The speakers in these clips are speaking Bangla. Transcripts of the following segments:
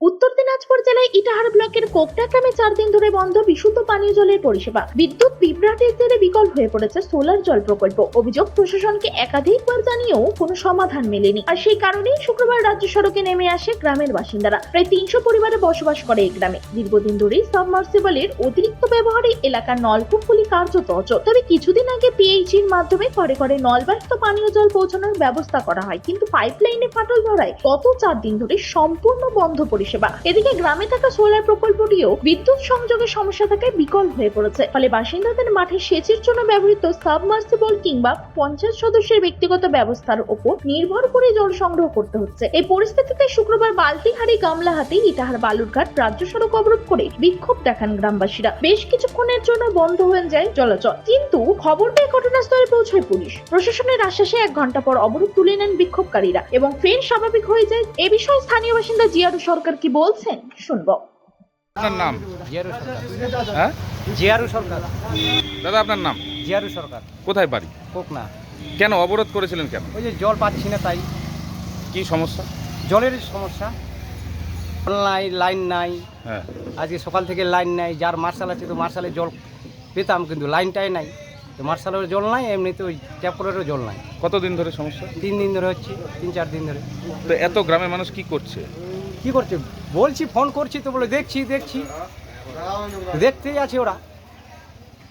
উত্তর দিনাজপুর জেলায় ইটাহার ব্লকের কোকটা গ্রামে চার দিন ধরে বন্ধ, বিশুদ্ধ পানীয় জলের পরিষেবা। বিদ্যুৎ বিভ্রাটের জেরে বিকল হয়ে পড়েছে সোলার জল প্রকল্প। অভিযোগ, প্রশাসনকে একাধিকবার জানিয়েও কোনো সমাধান মেলেনি। আর সেই কারণেই শুক্রবার রাজ্য সড়কে নেমে আসে গ্রামের বাসিন্দারা। প্রায় তিনশো পরিবারে বসবাস করে এই গ্রামে। দীর্ঘদিন ধরেই সাবমার্সিবলের অতিরিক্ত ব্যবহারে এলাকার নলকূপগুলি কার্যত অচল। তবে কিছুদিন আগে পিএইচির মাধ্যমে ঘরে ঘরে নলবাহিত পানীয় জল পৌঁছানোর ব্যবস্থা করা হয়। কিন্তু পাইপলাইনে ফাটল ধরায় গত চার দিন ধরে সম্পূর্ণ বন্ধ পরিষেবা এদিকে গ্রামে থাকা সোলার প্রকল্পটিও বিদ্যুৎ সংযোগের সমস্যা থাকায় বিকল হয়ে পড়েছে। ফলে বাসিন্দাদের মাঠে সেচের জন্য ব্যবহৃত সাবমার্সিবল কিংবা পঞ্চায়েত সদস্যের ব্যক্তিগত ব্যবস্থার উপর নির্ভর করে জল সংগ্রহ করতে হচ্ছে। এই পরিস্থিতিতে শুক্রবার বালতিহারি গামলা হাতে ইটাহার বালুরঘাট রাজ্য সড়ক অবরোধ করে বিক্ষোভ দেখান গ্রামবাসীরা। বেশ কিছুক্ষণের জন্য বন্ধ হয়ে যায় চলাচল কিন্তু খবর পেয়ে ঘটনাস্থলে পৌঁছায় পুলিশ। প্রশাসনের আশ্বাসে এক ঘণ্টা পর অবরোধ তুলে নেন বিক্ষোভকারীরা এবং ফের স্বাভাবিক হয়ে যায়। এ বিষয়ে স্থানীয় বাসিন্দা জিয়ারু সরকার কি বলছেন? শুনব। আপনার নাম? জিয়ারু সরকার। হ্যাঁ? জিয়ারু সরকার। দাদা আপনার নাম? জিয়ারু সরকার। কোথায় বাড়ি? কোকনা। কেন অবরোধ করেছিলেন কেন? ওই যে জল পাচ্ছি না তাই। কি সমস্যা? জলের সমস্যা। নাই লাইন নাই। হ্যাঁ। আজকে সকাল থেকে লাইন নাই। যার মার্শাল আছে তো মার্শালে জল পেতাম কিন্তু লাইনটাই নাই। তো মার্শালের জল নাই এমনিতে ওই ট্যাপকলেরও জল নাই। কতদিন ধরে সমস্যা? তিন দিন ধরে হচ্ছে তিন চার দিন ধরে। তো এত গ্রামের মানুষ কি করছে? কি করছে? বলছি ফোন করছি তো বলে দেখছি দেখছি। দেখতেই আছে ওরা।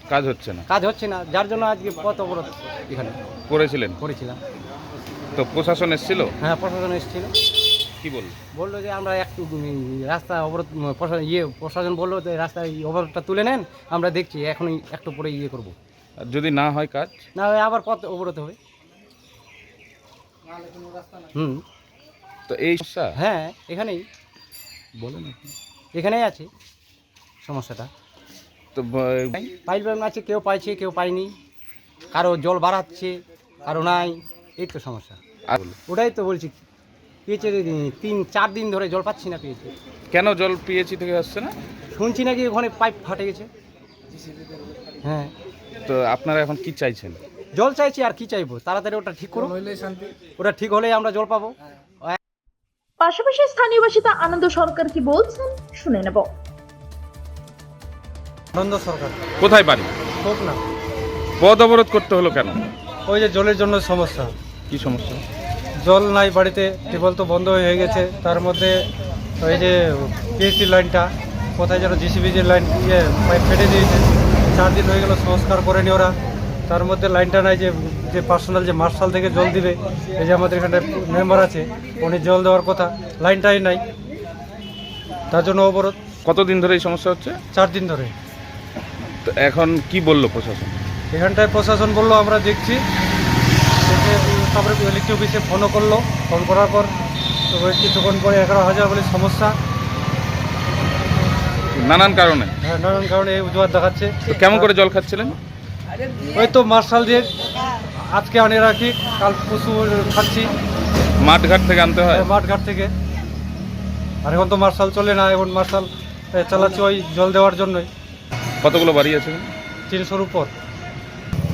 কাজ হচ্ছে না। কাজ হচ্ছে না যার জন্য আজকে পথ অবরোধ এখানে। করেছিলেন? করেছিলাম। তো প্রশাসন এসেছিল? হ্যাঁ প্রশাসন এসেছিল। কি বল বলল যে আমরা একটু রাস্তা অবরোধ প্রশাসন ইয়ে প্রশাসন বলল যে রাস্তায় অবরোধটা তুলে নেন আমরা দেখছি এখনই একটু পরে ইয়ে করব। আর যদি না হয় কাজ? না হয় আবার পথ অবরোধ হবে। হুম। তো এই সমস্যা? হ্যাঁ এখানেই। বলেন আপনি। এখানেই আছে। সমস্যাটা। তো ব- পাইপ লাইন আছে কেউ পাইছে কেউ পায়নি কারও জল বাড়াচ্ছে কারও নাই এই তো সমস্যা। আর বলুন। ওটাই তো বলছি পেয়েছে তিন চার দিন ধরে জল পাচ্ছি না পেয়েছে। কেন জল পিএইচি থেকে আসছে না? শুনছি নাকি ওখানে পাইপ ফাটে গেছে। হ্যাঁ। তো আপনারা এখন কি চাইছেন? জল চাইছি আর কি চাইব? তাড়াতাড়ি ওটা ঠিক করো ওটা ঠিক হলেই আমরা জল পাবো। পাশাপাশি স্থানীয় বাসিন্দা আনন্দ সরকার কি বলছেন শুনে নেব। আনন্দ সরকার। কোথায় বাড়ি? হোক না পদ অবরোধ করতে হলো কেন? ওই যে জলের জন্য সমস্যা। কি সমস্যা? জল নাই বাড়িতে টিউবওয়েল তো বন্ধ হয়ে গেছে। তার মধ্যে ওই যে পিএইচডি লাইনটা কোথায় যেন জিসিবি যে লাইন ইয়ে পাইপ ফেটে দিয়েছে। চার দিন হয়ে গেল সংস্কার করেনি ওরা। তার মধ্যে লাইনটা নাই যে যে পার্সোনাল যে মার্শাল থেকে জল দিবে এই যে আমাদের এখানে মেম্বার আছে উনি জল দেওয়ার কথা লাইনটাই নাই। তার জন্য অবরোধ। কতদিন ধরে এই সমস্যা হচ্ছে? চার দিন ধরে। তো এখন কি বলল প্রশাসন? এখানটায় প্রশাসন বলল আমরা দেখছি। দেখে তারপরে ইলেকট্রিক অফিসে ফোনও করল। ফোন করার পর তবে কিছুক্ষণ পরে এগারো হাজার বলে সমস্যা। নানান কারণে? হ্যাঁ, নানান কারণে এই অজুহাত দেখাচ্ছে। তো কেমন করে জল খাচ্ছিলেন? ওই তো মার্শাল দিয়ে আজকে আনে রাখি কাল পশু খাচ্ছি। মাঠঘাট থেকে আনতে হয়? মাঠঘাট থেকে। আর এখন তো মার্শাল চলে না এখন মার্শাল চালাচ্ছি ওই জল দেওয়ার জন্যই। কতগুলো বাড়ি আছে? তিনশোর উপর।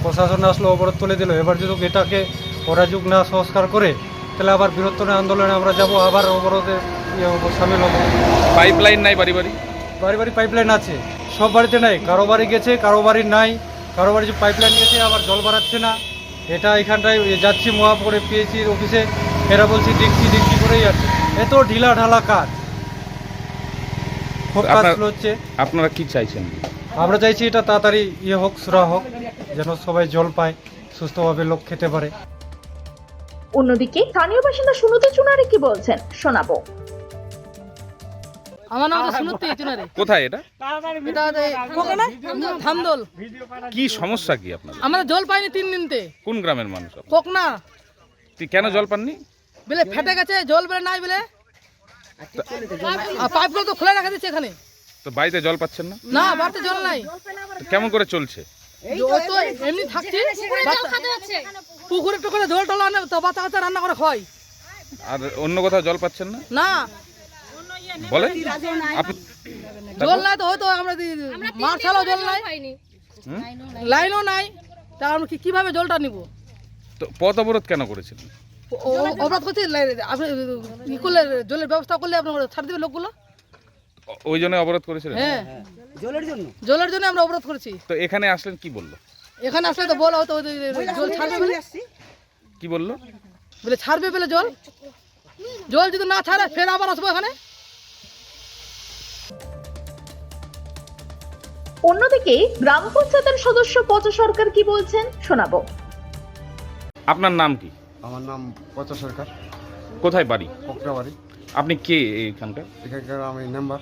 প্রশাসন আসলো অবরোধ তুলে দিল। এবার যদি এটাকে যুগ না সংস্কার করে তাহলে আবার বৃহত্তর আন্দোলনে আমরা যাব আবার অবরোধে ইয়ে হব, সামিল হব। পাইপ লাইন নাই বাড়ি বাড়ি? বাড়ি বাড়ি পাইপলাইন আছে সব বাড়িতে নাই। কারও বাড়ি গেছে কারও বাড়ি নাই। কারও বাড়ি যে পাইপলাইন গেছে আবার জল বাড়াচ্ছে না। এটা এখানটায় যাচ্ছি মহাপুরে পিএইচির অফিসে এরা বলছি দেখছি দেখছি করেই আছে এত ঢিলা ঢালা কাজ। খুব কাজ হচ্ছে। আপনারা কি চাইছেন? আমরা চাইছি এটা তাড়াতাড়ি ইয়ে হোক সুরা হোক যেন সবাই জল পায় সুস্থভাবে লোক খেতে পারে। অন্যদিকে স্থানীয় বাসিন্দা সুনতি চুনারি কি বলছেন শোনাবো। আমার নাম সুনতি চুনারে কোথায় এটা? এটা কোকানা ধামদল। কি সমস্যা কি আপনাদের? আমাদের জল পাইনি তিন দিনতে কোন গ্রামের মানুষ কোকনা কি- কেন জল পাননি? বেলে ফেটে গেছে জল বেলে নাই বেলে। পাইপগুলো তো খোলা রাখা দিচ্ছে এখানে। তো বাড়িতে জল পাচ্ছেন না? না বাড়িতে জল নাই। কেমন করে চলছে? এমনি থাকছে। পুকুরে টুকুরে জল টল আনে তো বাচ্চা কাচ্চা রান্না করে খাই আর অন্য কোথাও জল পাচ্ছেন না? না আপনি জল নাই তো হয়তো আমরা ছাড়াও জল নাই। লাইনও নাই। তা আমরা কি কীভাবে জলটা নিব? তো পথ অবরোধ কেন করেছিলেন? অপরাধ করছে আপনি ই করলে জলের ব্যবস্থা করলে আপনার ছাড় দেবে লোকগুলো? ওই জন্য অবরোধ করেছিলেন? হ্যাঁ। জলের জন্য? জলের জন্য আমরা অবরোধ করেছি। তো এখানে আসলেন কি বলল? এখানে আসলে তো বলা হতো জল ছাড়বে বলে। কি বলল? বলে ছাড়বে বলে জল? জল যদি না ছাড়ে ফের আবার আসব এখানে? অন্যদিকে গ্রাম পঞ্চায়েতের সদস্য পচ সরকার কি বলছেন শোনাবো। আপনার নাম কি? আমার নাম পচা সরকার। কোথায় বাড়ি? কোকরাবাড়ি আপনি কে এখানকার? এখানকার আমি মেম্বার।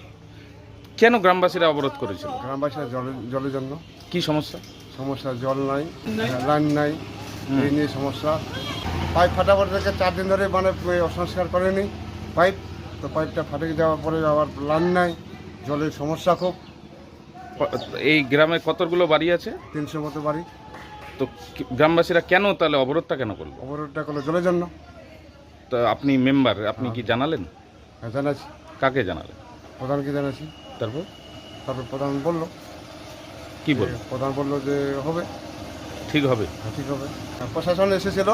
কেন গ্রামবাসীরা অবরোধ করেছিল? গ্রামবাসীরা জলের জলের জন্য। কি সমস্যা? সমস্যা জল নাই লাইন নাই এই নিয়ে সমস্যা। পাইপ ফাটা পরে থেকে চার দিন ধরে মানে সংস্কার করেনি। পাইপ তো পাইপটা ফাটে যাওয়ার পরে আবার লাইন নাই জলের সমস্যা খুব। এই গ্রামে কতগুলো বাড়ি আছে? তিনশো মতো বাড়ি। তো গ্রামবাসীরা কেন তাহলে অবরোধটা কেন করল? অবরোধটা করল জলের জন্য তো আপনি মেম্বার আপনি কি জানালেন? হ্যাঁ, জানাচ্ছি। কাকে জানালেন? প্রধানকে জানাচ্ছি। তারপর? তারপর প্রধান বলল। কি বলল? প্রধান বলল যে হবে। ঠিক হবে। হ্যাঁ, ঠিক হবে। প্রশাসন এসেছিল।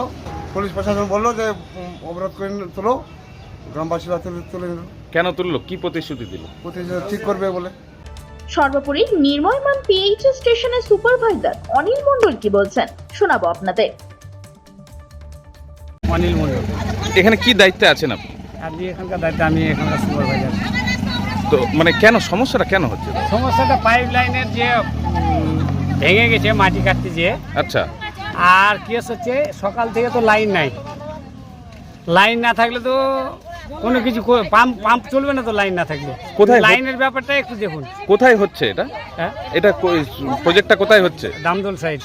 পুলিশ প্রশাসন বলল যে অবরোধ করে তোলো। গ্রামবাসীরা তুলে তুলে কেন তুললো? কি প্রতিশ্রুতি দিল? প্রতিশ্রুতি ঠিক করবে বলে। সর্বোপরি নির্ময়মান পিএইচ স্টেশনের সুপারভাইজার অনিল মণ্ডল কি বলছেন? শোনাবো আপনাদের। অনিল মন্ডল এখানে কি দায়িত্বে আছেন আপনি? আমি এখানকার দায়িত্ব আমি এখানকার সুপারভাইজার। তো মানে কেন সমস্যাটা কেন হচ্ছে? সমস্যাটা পাইপ লাইনের যে ভেঙে গেছে মাটি কাটতে যেয়ে। আচ্ছা। আর কেস হচ্ছে সকাল থেকে তো লাইন নাই। লাইন না থাকলে তো কোনো কিছু পাম্প পাম্প চলবে না তো লাইন না থাকলে কোথায় লাইনের ব্যাপারটা একটু দেখুন। কোথায় হচ্ছে এটা? হ্যাঁ? এটা প্রজেক্টটা কোথায় হচ্ছে? দামদল সাইড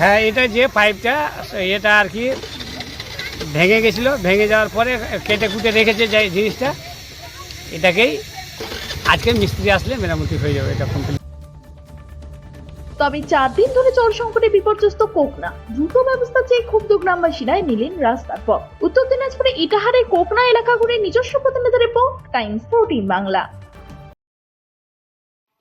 হ্যাঁ এটা যে পাইপটা এটা আর কি ভেঙে গেছিল। ভেঙে যাওয়ার পরে কেটে কুটে রেখেছে যে জিনিসটা এটাকেই আজকে মিস্ত্রি আসলে মেরামতি হয়ে যাবে এটা কমপ্লিট তবে চার দিন ধরে জল সংকটে বিপর্যস্ত কোকনা। দ্রুত ব্যবস্থা চেয়ে ক্ষুব্ধ গ্রামবাসীরা নিলেন রাস্তার পর উত্তর দিনাজপুরে ইটাহারের কোকনা এলাকা ঘুরে নিজস্ব প্রতিনিধি রিপোর্ট টাইমস ফোরটিন বাংলা।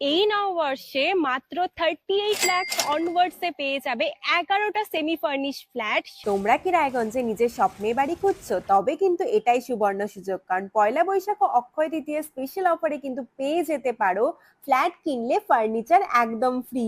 এই নববর্ষে মাত্র থার্টি এইট ল্যাক্স অনওয়ার্ডসে পেয়ে যাবে এগারোটা সেমি ফার্নিশ ফ্ল্যাট তোমরা কি রায়গঞ্জে নিজের স্বপ্নের বাড়ি খুঁজছো? তবে কিন্তু এটাই সুবর্ণ সুযোগ কারণ পয়লা বৈশাখ ও অক্ষয় তৃতীয় স্পেশাল অফারে কিন্তু পেয়ে যেতে পারো ফ্ল্যাট কিনলে ফার্নিচার একদম ফ্রি